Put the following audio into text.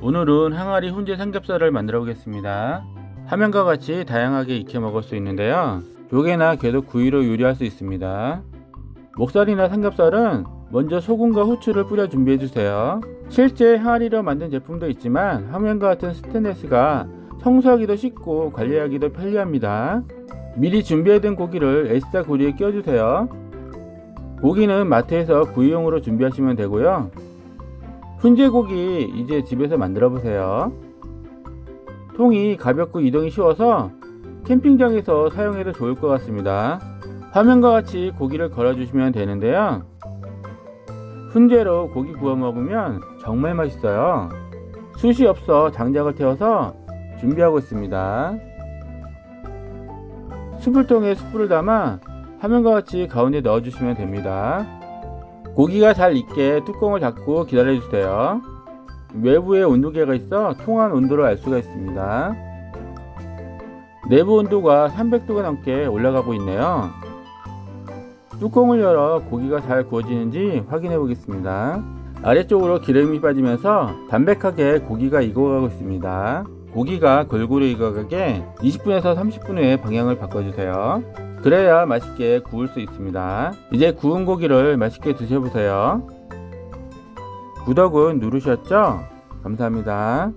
오늘은 항아리 훈제 삼겹살을 만들어 보겠습니다. 화면과 같이 다양하게 익혀 먹을 수 있는데요. 조개나 게도 구이로 요리할 수 있습니다. 목살이나 삼겹살은 먼저 소금과 후추를 뿌려 준비해 주세요. 실제 항아리로 만든 제품도 있지만 화면과 같은 스테인레스가 청소하기도 쉽고 관리하기도 편리합니다. 미리 준비해둔 고기를 S자 고리에 끼워주세요. 고기는 마트에서 구이용으로 준비하시면 되고요. 훈제고기 이제 집에서 만들어 보세요. 통이 가볍고 이동이 쉬워서 캠핑장에서 사용해도 좋을 것 같습니다. 화면과 같이 고기를 걸어주시면 되는데요. 훈제로 고기 구워 먹으면 정말 맛있어요. 숯이 없어 장작을 태워서 준비하고 있습니다. 숯불통에 숯불을 담아 화면과 같이 가운데 넣어주시면 됩니다. 고기가 잘 익게 뚜껑을 닫고 기다려주세요. 외부에 온도계가 있어 통한 온도를 알 수가 있습니다. 내부 온도가 300도가 넘게 올라가고 있네요. 뚜껑을 열어 고기가 잘 구워지는지 확인해 보겠습니다. 아래쪽으로 기름이 빠지면서 담백하게 고기가 익어가고 있습니다. 고기가 골고루 익어가게 20분에서 30분 후에 방향을 바꿔주세요. 그래야 맛있게 구울 수 있습니다. 이제 구운 고기를 맛있게 드셔보세요. 구독은 누르셨죠? 감사합니다.